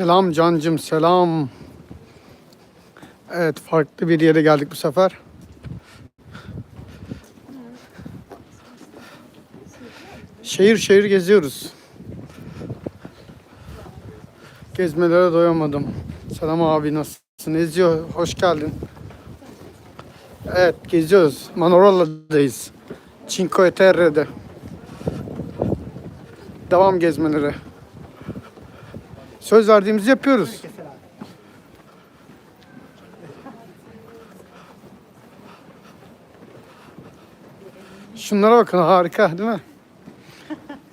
Selam cancım selam. Evet farklı bir yere geldik bu sefer. Şehir şehir geziyoruz. Gezmelere doyamadım. Selam abi nasılsın? Ezio hoş geldin. Evet geziyoruz. Manoralla'dayız. Cinque Terre'de. Devam gezmelere. Söz verdiğimizi yapıyoruz. Şunlara bakın harika değil mi?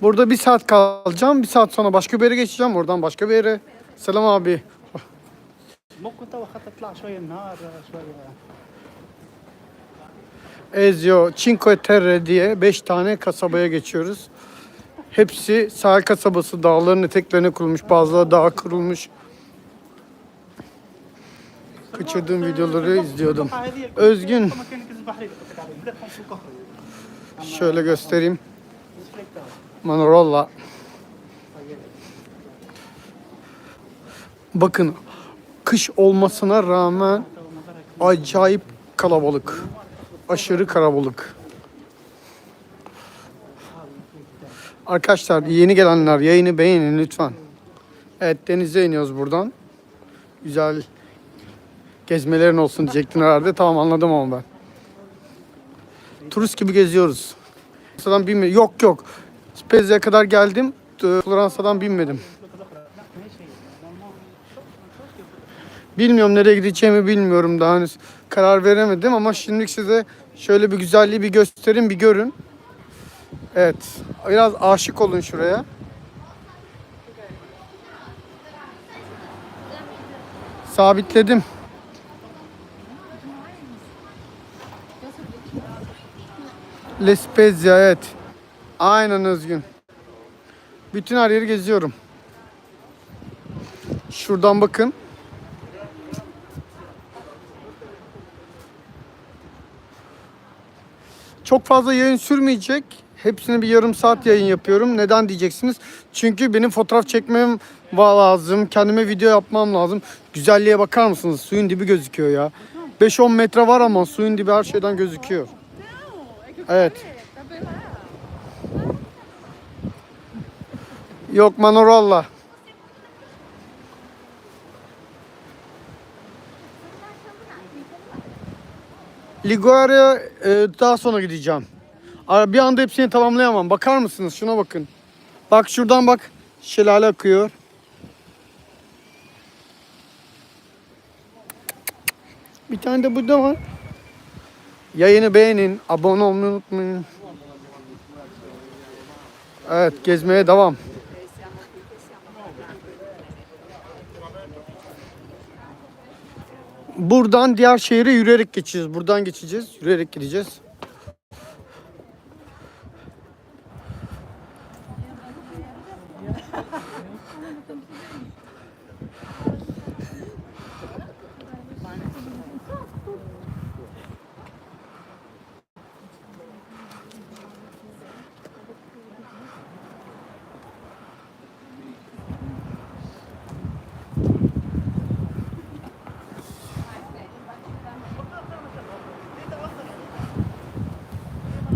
Burada bir saat kalacağım. Bir saat sonra başka bir yere geçeceğim. Oradan başka bir yere. Selam abi. Ezio Cinque Terre diye 5 tane kasabaya geçiyoruz. Hepsi sahil kasabası dağların eteklerine kurulmuş. Bazıları dağa kurulmuş. Kaçırdığım videoları izliyordum. Özgün. Şöyle göstereyim. Manorola. Bakın kış olmasına rağmen acayip kalabalık. Aşırı kalabalık. Arkadaşlar yeni gelenler yayını beğenin lütfen. Evet denize iniyoruz buradan. Güzel gezmelerin olsun diyecektin herhalde. Tamam anladım ama ben. Turist gibi geziyoruz. Floransa'dan binmedim. Yok yok. Spezia'ya kadar geldim. Ee, Floransa'dan binmedim. Bilmiyorum nereye gideceğimi bilmiyorum daha henüz karar veremedim ama şimdi size şöyle bir güzelliği bir göstereyim bir görün. Evet. Biraz aşık olun şuraya. Sabitledim. Lespezia evet. Aynen Özgün. Bütün her yeri geziyorum. Şuradan bakın. Çok fazla yayın sürmeyecek. Hepsini bir yarım saat yayın yapıyorum. Neden diyeceksiniz? Çünkü benim fotoğraf çekmem lazım. Kendime video yapmam lazım. Güzelliğe bakar mısınız? Suyun dibi gözüküyor ya. 5-10 metre var ama suyun dibi her şeyden gözüküyor. Evet. Yok Manorolla. Liguoria'ya e, daha sonra gideceğim. Bir anda hepsini tamamlayamam. Bakar mısınız? Şuna bakın. Bak şuradan bak. Şelale akıyor. Bir tane de burada var. Yayını beğenin. Abone olmayı unutmayın. Evet gezmeye devam. Buradan diğer şehre yürüyerek geçeceğiz. Buradan geçeceğiz. Yürüyerek gideceğiz.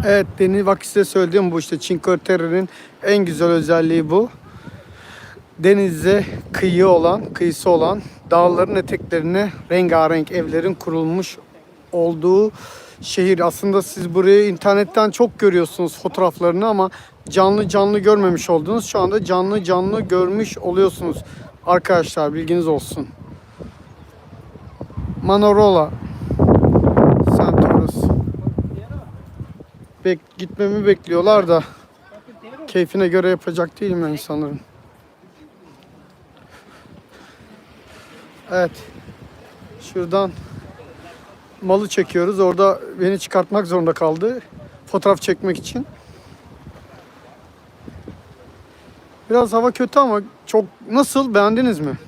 Evet deniz bak size söylediğim bu işte Cinque Terre'nin en güzel özelliği bu. Denize kıyı olan, kıyısı olan dağların eteklerine rengarenk evlerin kurulmuş olduğu şehir. Aslında siz burayı internetten çok görüyorsunuz fotoğraflarını ama canlı canlı görmemiş oldunuz. Şu anda canlı canlı görmüş oluyorsunuz. Arkadaşlar bilginiz olsun. Manorola Santoros Bek gitmemi bekliyorlar da keyfine göre yapacak değilim ben insanların. Evet. Şuradan malı çekiyoruz. Orada beni çıkartmak zorunda kaldı. Fotoğraf çekmek için. Biraz hava kötü ama çok nasıl beğendiniz mi?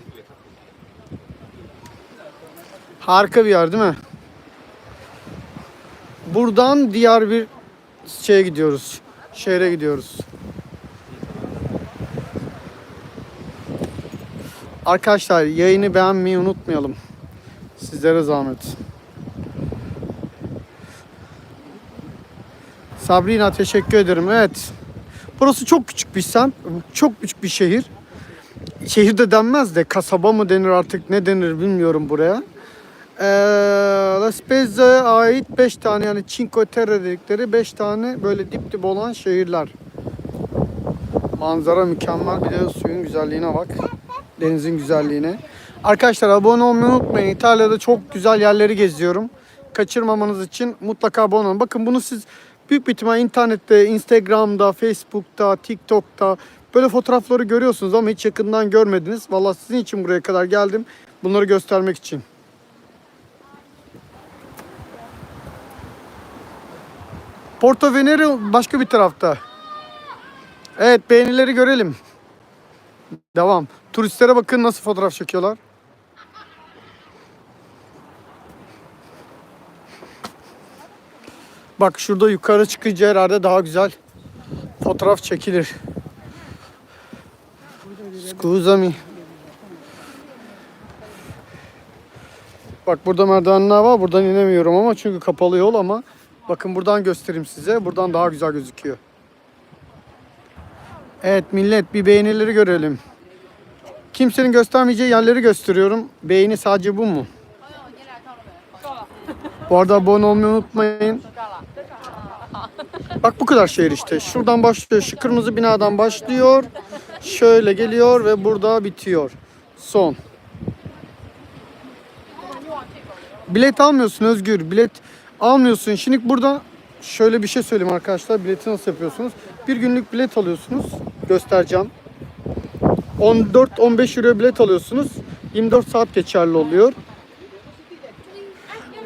Harika bir yer değil mi? Buradan diğer bir şeye gidiyoruz. Şehre gidiyoruz. Arkadaşlar yayını beğenmeyi unutmayalım. Sizlere zahmet. Sabrina teşekkür ederim. Evet. Burası çok küçük bir semt. Çok küçük bir şehir. Şehir de denmez de kasaba mı denir artık ne denir bilmiyorum buraya. Ee, La Spezza'ya ait 5 tane yani Cinque Terre dedikleri 5 tane böyle dip dip olan şehirler. Manzara mükemmel. Bir de suyun güzelliğine bak. Denizin güzelliğine. Arkadaşlar abone olmayı unutmayın. İtalya'da çok güzel yerleri geziyorum. Kaçırmamanız için mutlaka abone olun. Bakın bunu siz büyük bir ihtimal internette, Instagram'da, Facebook'ta, TikTok'ta böyle fotoğrafları görüyorsunuz ama hiç yakından görmediniz. Vallahi sizin için buraya kadar geldim. Bunları göstermek için. Porto Venere başka bir tarafta. Evet beğenileri görelim. Devam. Turistlere bakın nasıl fotoğraf çekiyorlar. Bak şurada yukarı çıkınca herhalde daha güzel fotoğraf çekilir. Scusami. Bak burada merdivenler var. Buradan inemiyorum ama çünkü kapalı yol ama bakın buradan göstereyim size. Buradan daha güzel gözüküyor. Evet millet bir beğenileri görelim. Kimsenin göstermeyeceği yerleri gösteriyorum. Beğeni sadece bu mu? Bu arada abone olmayı unutmayın. Bak bu kadar şehir işte. Şuradan başlıyor. Şu kırmızı binadan başlıyor. Şöyle geliyor ve burada bitiyor. Son. Bilet almıyorsun Özgür. Bilet almıyorsun. Şimdi burada şöyle bir şey söyleyeyim arkadaşlar. Bileti nasıl yapıyorsunuz? Bir günlük bilet alıyorsunuz. Göstereceğim. 14-15 euro bilet alıyorsunuz. 24 saat geçerli oluyor.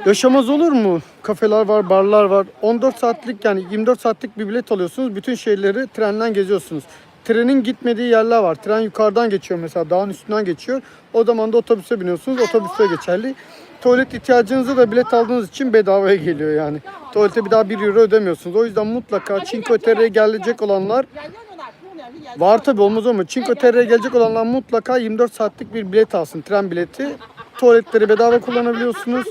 Yaşamaz olur mu? Kafeler var, barlar var. 14 saatlik yani 24 saatlik bir bilet alıyorsunuz. Bütün şehirleri trenden geziyorsunuz. Trenin gitmediği yerler var. Tren yukarıdan geçiyor mesela dağın üstünden geçiyor. O zaman da otobüse biniyorsunuz. Otobüste geçerli. Tuvalet ihtiyacınızı da bilet aldığınız için bedavaya geliyor yani. Tuvalete bir daha 1 euro ödemiyorsunuz. O yüzden mutlaka Cinque Terre'ye gelecek olanlar Var tabi olmaz ama Cinque Terre'ye gelecek olanlar mutlaka 24 saatlik bir bilet alsın. Tren bileti. Tuvaletleri bedava kullanabiliyorsunuz.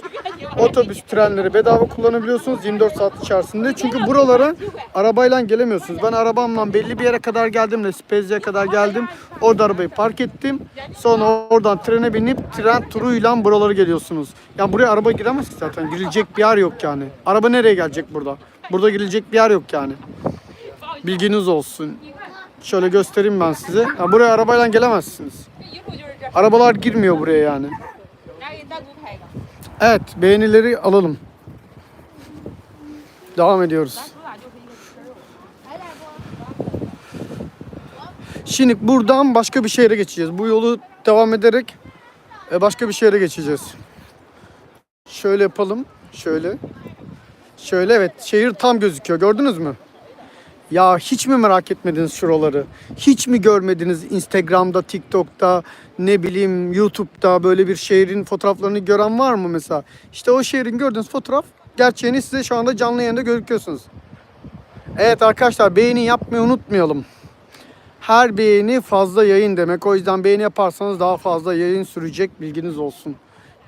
Otobüs, trenleri bedava kullanabiliyorsunuz 24 saat içerisinde. Çünkü buralara arabayla gelemiyorsunuz. Ben arabamla belli bir yere kadar geldim de Spezia'ya kadar geldim. Orada arabayı park ettim. Sonra oradan trene binip tren turuyla buralara geliyorsunuz. Yani buraya araba giremez ki zaten. Girilecek bir yer yok yani. Araba nereye gelecek burada? Burada girilecek bir yer yok yani. Bilginiz olsun. Şöyle göstereyim ben size. Ha, buraya arabayla gelemezsiniz. Arabalar girmiyor buraya yani. Evet, beğenileri alalım. Devam ediyoruz. Şimdi buradan başka bir şehre geçeceğiz. Bu yolu devam ederek e, başka bir şehre geçeceğiz. Şöyle yapalım. Şöyle. Şöyle evet. Şehir tam gözüküyor. Gördünüz mü? Ya hiç mi merak etmediniz şuraları? Hiç mi görmediniz Instagram'da, TikTok'ta, ne bileyim YouTube'da böyle bir şehrin fotoğraflarını gören var mı mesela? İşte o şehrin gördüğünüz fotoğraf gerçeğini size şu anda canlı yayında gözüküyorsunuz. Evet arkadaşlar beğeni yapmayı unutmayalım. Her beğeni fazla yayın demek. O yüzden beğeni yaparsanız daha fazla yayın sürecek bilginiz olsun.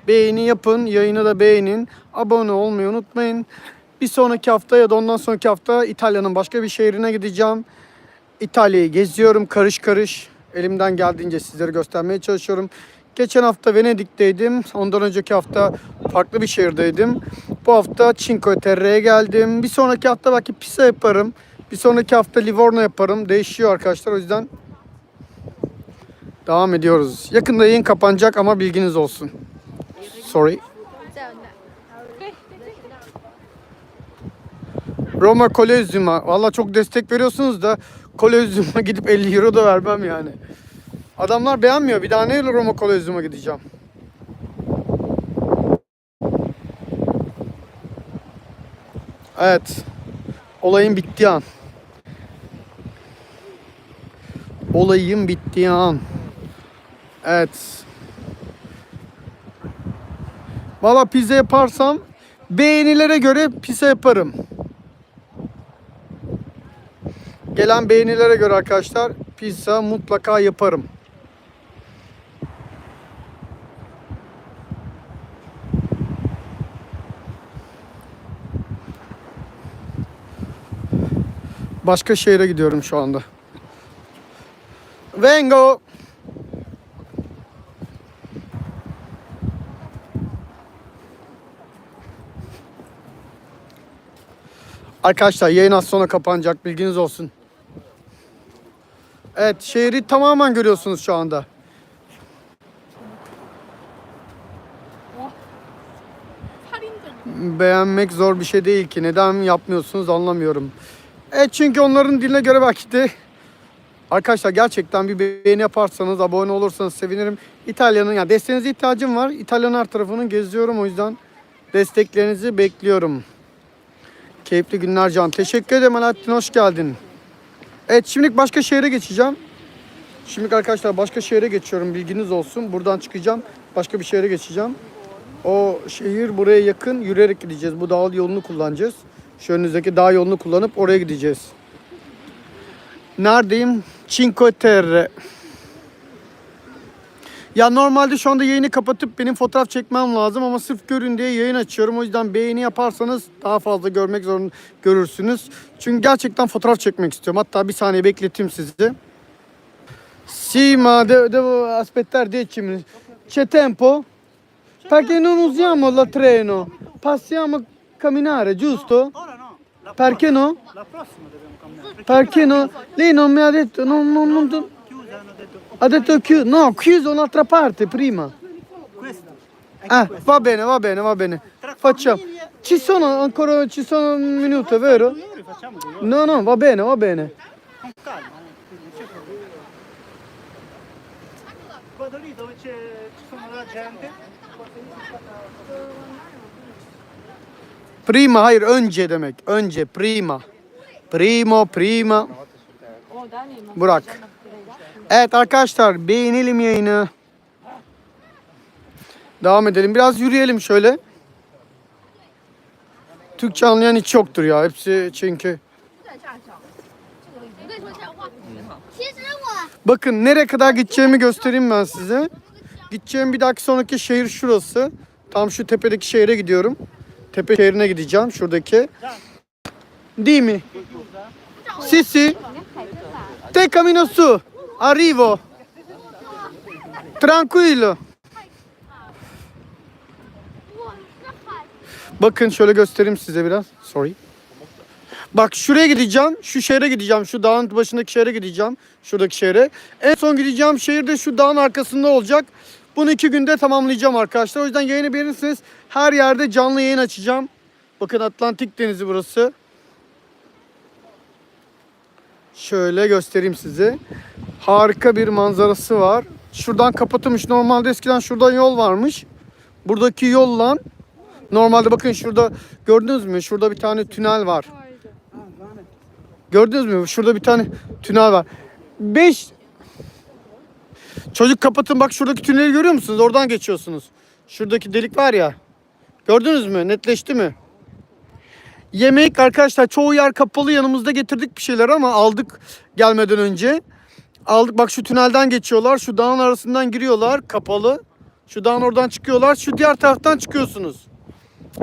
Beğeni yapın, yayını da beğenin. Abone olmayı unutmayın. Bir sonraki hafta ya da ondan sonraki hafta İtalya'nın başka bir şehrine gideceğim. İtalya'yı geziyorum karış karış. Elimden geldiğince sizlere göstermeye çalışıyorum. Geçen hafta Venedik'teydim. Ondan önceki hafta farklı bir şehirdeydim. Bu hafta Cinque Terre'ye geldim. Bir sonraki hafta belki Pisa yaparım. Bir sonraki hafta Livorno yaparım. Değişiyor arkadaşlar o yüzden devam ediyoruz. Yakında yayın kapanacak ama bilginiz olsun. Sorry. Roma Kolezyum'a. Valla çok destek veriyorsunuz da Kolezyum'a gidip 50 euro da vermem yani. Adamlar beğenmiyor. Bir daha neyle Roma Kolezyum'a gideceğim? Evet. Olayın bittiği an. Olayın bittiği an. Evet. Valla pizza yaparsam beğenilere göre pizza yaparım. Gelen beğenilere göre arkadaşlar pizza mutlaka yaparım. Başka şehre gidiyorum şu anda. Vengo. Arkadaşlar yayın az sonra kapanacak bilginiz olsun. Evet şehri tamamen görüyorsunuz şu anda. Beğenmek zor bir şey değil ki. Neden yapmıyorsunuz anlamıyorum. Evet çünkü onların diline göre belki Arkadaşlar gerçekten bir beğeni yaparsanız, abone olursanız sevinirim. İtalya'nın ya desteğinize ihtiyacım var. İtalya'nın her tarafını geziyorum o yüzden desteklerinizi bekliyorum. Keyifli günler Can. Teşekkür ederim Alaaddin hoş geldin. Evet şimdi başka şehre geçeceğim. Şimdi arkadaşlar başka şehre geçiyorum bilginiz olsun. Buradan çıkacağım. Başka bir şehre geçeceğim. O şehir buraya yakın yürüyerek gideceğiz. Bu dağ yolunu kullanacağız. Şu önünüzdeki dağ yolunu kullanıp oraya gideceğiz. Neredeyim? Cinque Terre. Ya normalde şu anda yayını kapatıp benim fotoğraf çekmem lazım ama sırf görün diye yayın açıyorum. O yüzden beğeni yaparsanız daha fazla görmek zorunda görürsünüz. Çünkü gerçekten fotoğraf çekmek istiyorum. Hatta bir saniye bekleteyim sizi. Sì, ma devo, aspettare 10 minuti. C'è tempo? Perché non usiamo la treno? Passiamo a camminare, giusto? Perché no? La prossima dobbiamo camminare. Perché no? Lei non mi ha detto, non, non, non, ha detto chiuso, no, chiuso un'altra parte prima. Ah, va bene, va bene, va bene. Facciamo. Ci sono ancora, ci sono un minuto, vero? No, no, va bene, va bene. Con calma. eh, quindi non c'è problema. Vado lì dove c'è, ci sono la gente. Prima, hayır önce demek. Önce, prima. Primo, prima. Burak. Evet arkadaşlar beğenelim yayını. Devam edelim. Biraz yürüyelim şöyle. Türkçe anlayan hiç yoktur ya. Hepsi çünkü. Bakın nereye kadar gideceğimi göstereyim ben size. Gideceğim bir dahaki sonraki şehir şurası. Tam şu tepedeki şehre gidiyorum. Tepe şehrine gideceğim şuradaki. Değil mi? Sisi. Te camino su. Arrivo. Tranquillo. Bakın şöyle göstereyim size biraz. Sorry. Bak şuraya gideceğim. Şu şehre gideceğim. Şu dağın başındaki şehre gideceğim. Şuradaki şehre. En son gideceğim şehir de şu dağın arkasında olacak. Bunu iki günde tamamlayacağım arkadaşlar. O yüzden yayını beğenirsiniz. Her yerde canlı yayın açacağım. Bakın Atlantik Denizi burası. Şöyle göstereyim size. Harika bir manzarası var. Şuradan kapatılmış. Normalde eskiden şuradan yol varmış. Buradaki yolla Normalde bakın şurada gördünüz mü? Şurada bir tane tünel var. Gördünüz mü? Şurada bir tane tünel var. 5 Çocuk kapatın bak şuradaki tüneli görüyor musunuz? Oradan geçiyorsunuz. Şuradaki delik var ya. Gördünüz mü? Netleşti mi? Yemek arkadaşlar çoğu yer kapalı. Yanımızda getirdik bir şeyler ama aldık gelmeden önce. Aldık bak şu tünelden geçiyorlar. Şu dağın arasından giriyorlar. Kapalı. Şu dağın oradan çıkıyorlar. Şu diğer taraftan çıkıyorsunuz.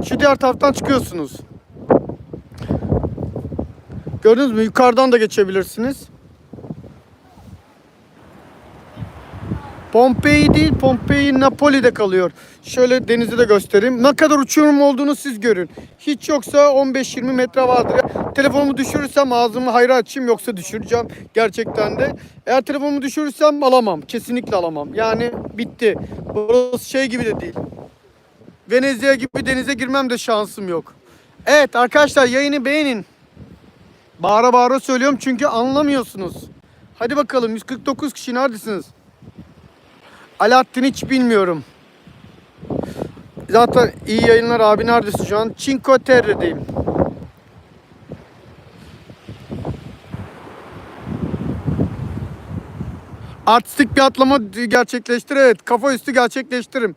Şu diğer taraftan çıkıyorsunuz. Gördünüz mü? Yukarıdan da geçebilirsiniz. Pompei değil, Pompei Napoli'de kalıyor. Şöyle denizi de göstereyim. Ne kadar uçurum olduğunu siz görün. Hiç yoksa 15-20 metre vardır. Telefonumu düşürürsem ağzımı hayra açayım yoksa düşüreceğim gerçekten de. Eğer telefonumu düşürürsem alamam. Kesinlikle alamam. Yani bitti. Burası şey gibi de değil. Venezia gibi denize girmem de şansım yok. Evet arkadaşlar yayını beğenin. Bağıra bağıra söylüyorum çünkü anlamıyorsunuz. Hadi bakalım 149 kişi neredesiniz? Alaaddin hiç bilmiyorum. Zaten iyi yayınlar abi neredesin şu an? Cinque Terre'deyim. Artistik bir atlama gerçekleştir. Evet kafa üstü gerçekleştiririm.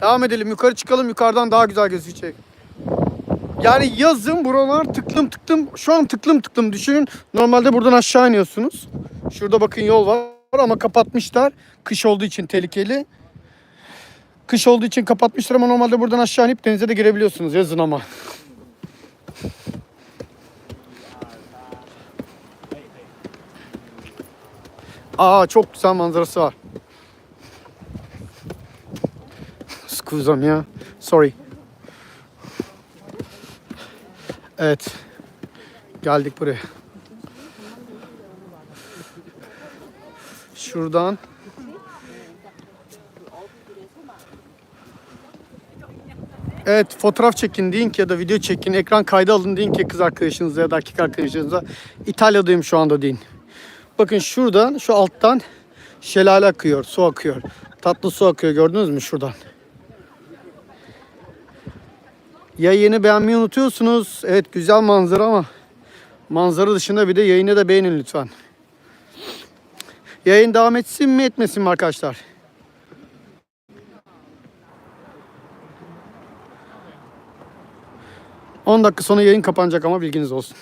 Devam edelim. Yukarı çıkalım. Yukarıdan daha güzel gözükecek. Yani yazın buralar tıklım tıklım. Şu an tıklım tıklım düşünün. Normalde buradan aşağı iniyorsunuz. Şurada bakın yol var ama kapatmışlar. Kış olduğu için tehlikeli. Kış olduğu için kapatmışlar ama normalde buradan aşağı inip denize de girebiliyorsunuz yazın ama. Aa çok güzel manzarası var. Scusam ya. Sorry. Evet. Geldik buraya. Şuradan Evet fotoğraf çekin deyin ki ya da video çekin, ekran kaydı alın deyin ki kız arkadaşınıza ya da erkek arkadaşınıza. İtalya'dayım şu anda deyin. Bakın şuradan şu alttan şelale akıyor, su akıyor. Tatlı su akıyor gördünüz mü şuradan. Yayını beğenmeyi unutuyorsunuz. Evet güzel manzara ama manzara dışında bir de yayını da beğenin lütfen. Yayın devam etsin mi etmesin mi arkadaşlar? On dakika sonra yayın kapanacak ama bilginiz olsun.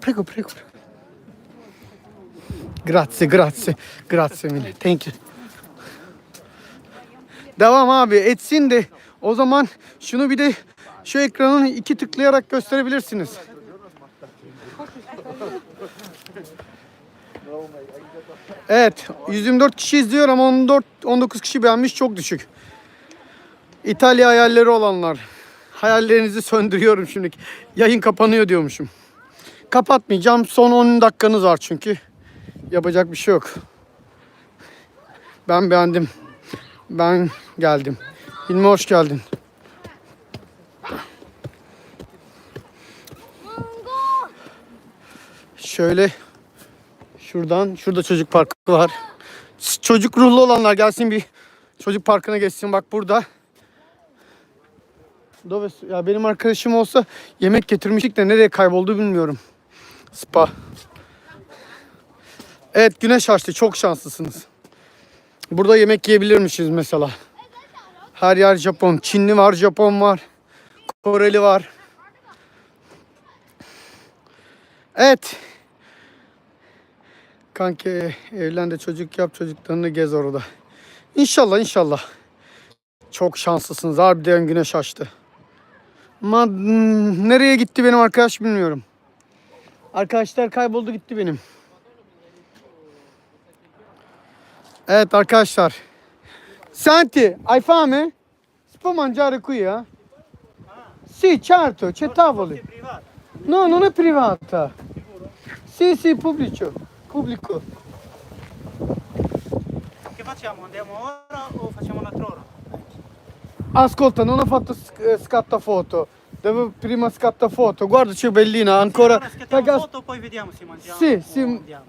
Prego, prego. Grazie, grazie. Grazie mille. Thank you. Devam abi etsin de o zaman şunu bir de şu ekranın iki tıklayarak gösterebilirsiniz. Evet 124 kişi izliyor ama 14 19 kişi beğenmiş çok düşük. İtalya hayalleri olanlar. Hayallerinizi söndürüyorum şimdi. Yayın kapanıyor diyormuşum. Kapatmayacağım. Son 10 dakikanız var çünkü. Yapacak bir şey yok. Ben beğendim. Ben geldim. Hilmi hoş geldin. Şöyle şuradan şurada çocuk parkı var. Çocuk ruhlu olanlar gelsin bir çocuk parkına geçsin. Bak burada. Dove, ya benim arkadaşım olsa yemek getirmiştik de nereye kayboldu bilmiyorum. Spa. Evet güneş açtı. Çok şanslısınız. Burada yemek yiyebilirmişiz mesela. Her yer Japon. Çinli var, Japon var. Koreli var. Evet. Kanki evlen de çocuk yap çocuklarını gez orada. İnşallah inşallah. Çok şanslısınız. Harbiden güneş açtı. Ama hmm, nereye gitti benim arkadaş bilmiyorum. Arkadaşlar kayboldu gitti benim. Evet arkadaşlar. Senti, hai fame? Si può mangiare qui, eh? Sì, certo, c'è tavoli. No, non è privata. Sì, sì, pubblico. Pubblico. Che facciamo? Andiamo ora o facciamo un'altra ora? Ascolta, non ho fatto sc- eh, scattafoto. Devo prima scattafoto. Guarda, c'è bellina, ancora. Ora scattiamo Raga, foto poi vediamo se mangiamo. Sì, sì. andiamo.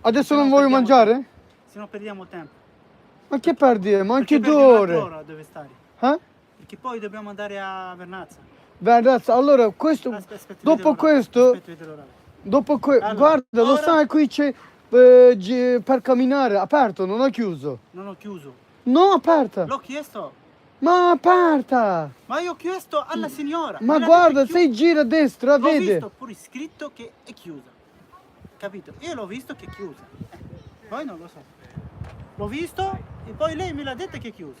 adesso no, non voglio mangiare? Se no perdiamo tempo. Ma che perdi? Ma anche due ore. ora dove stare. Eh? Perché poi dobbiamo andare a Vernazza. Ragazzi, allora questo. Aspetta, aspetta, dopo questo. aspetta. Dopo que- Allora, guarda, lo ora- sai, qui c'è eh, gi- per camminare, aperto, non è chiuso. Non ho chiuso. No, aperta. L'ho chiesto. Ma aperta. Ma io ho chiesto alla signora. Ma guarda, se gira a destra. L'ho vede. visto pure scritto che è chiusa. Capito? Io l'ho visto che è chiusa. Poi non lo so. L'ho visto e poi lei me l'ha detto che è chiusa.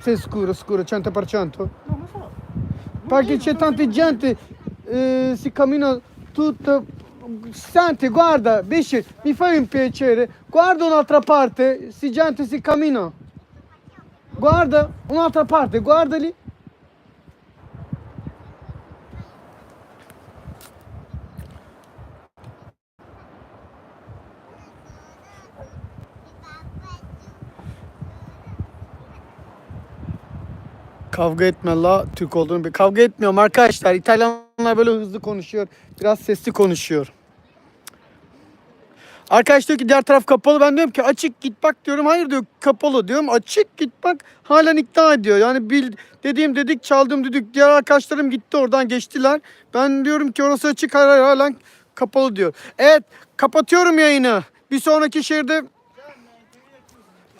Sei sicuro, sicuro, 100%? Non lo so. Perché Io c'è non tanta gente, eh, si cammina tutta... Senti, guarda, Bisci, mi fai un piacere, guarda un'altra parte, si gente si cammina. Guarda, un'altra parte, guarda. Kavga etme la Türk olduğunu bir kavga etmiyorum arkadaşlar. İtalyanlar böyle hızlı konuşuyor. Biraz sesli konuşuyor. Arkadaş diyor ki diğer taraf kapalı. Ben diyorum ki açık git bak diyorum. Hayır diyor kapalı diyorum. Açık git bak. Halen ikna ediyor. Yani bil, dediğim dedik çaldım dedik. Diğer arkadaşlarım gitti oradan geçtiler. Ben diyorum ki orası açık hayır, hayır halen kapalı diyor. Evet kapatıyorum yayını. Bir sonraki şehirde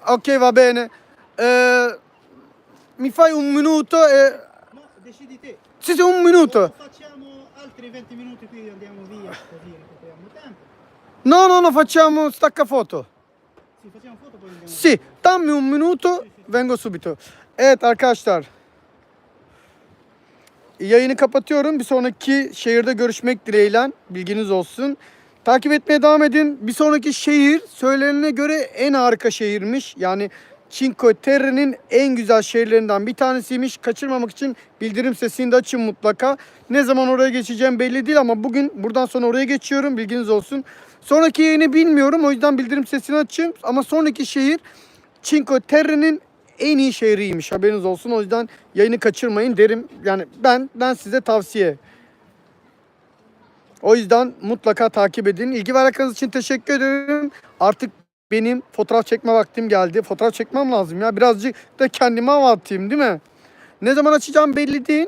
Ok va bene. Eh, mi fai un minuto e... No. Sì, sì, un minuto. Altri 20 minuti qui andiamo via così recuperiamo tempo. No, no, no, facciamo stacca foto. Sì, facciamo foto poi andiamo Sì, dammi un minuto, vengo subito. Evet arkadaşlar. yayını kapatıyorum. Bir sonraki şehirde görüşmek dileğiyle. Bilginiz olsun. Takip etmeye devam edin. Bir sonraki şehir söylenene göre en harika şehirmiş. Yani Cinque Terre'nin en güzel şehirlerinden bir tanesiymiş. Kaçırmamak için bildirim sesini de açın mutlaka. Ne zaman oraya geçeceğim belli değil ama bugün buradan sonra oraya geçiyorum. Bilginiz olsun. Sonraki yayını bilmiyorum. O yüzden bildirim sesini açın. Ama sonraki şehir Cinque Terre'nin en iyi şehriymiş. Haberiniz olsun. O yüzden yayını kaçırmayın derim. Yani ben ben size tavsiye. O yüzden mutlaka takip edin. İlgi ve için teşekkür ederim. Artık benim fotoğraf çekme vaktim geldi. Fotoğraf çekmem lazım ya. Birazcık da kendime hava atayım değil mi? Ne zaman açacağım belli değil.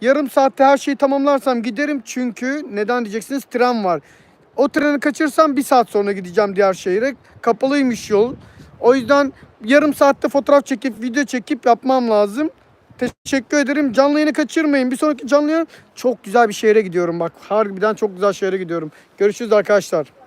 Yarım saatte her şeyi tamamlarsam giderim. Çünkü neden diyeceksiniz tren var. O treni kaçırsam bir saat sonra gideceğim diğer şehire. Kapalıymış yol. O yüzden yarım saatte fotoğraf çekip video çekip yapmam lazım. Teşekkür ederim. Canlı yayını kaçırmayın. Bir sonraki canlı yayın çok güzel bir şehre gidiyorum bak. Harbiden çok güzel şehre gidiyorum. Görüşürüz arkadaşlar.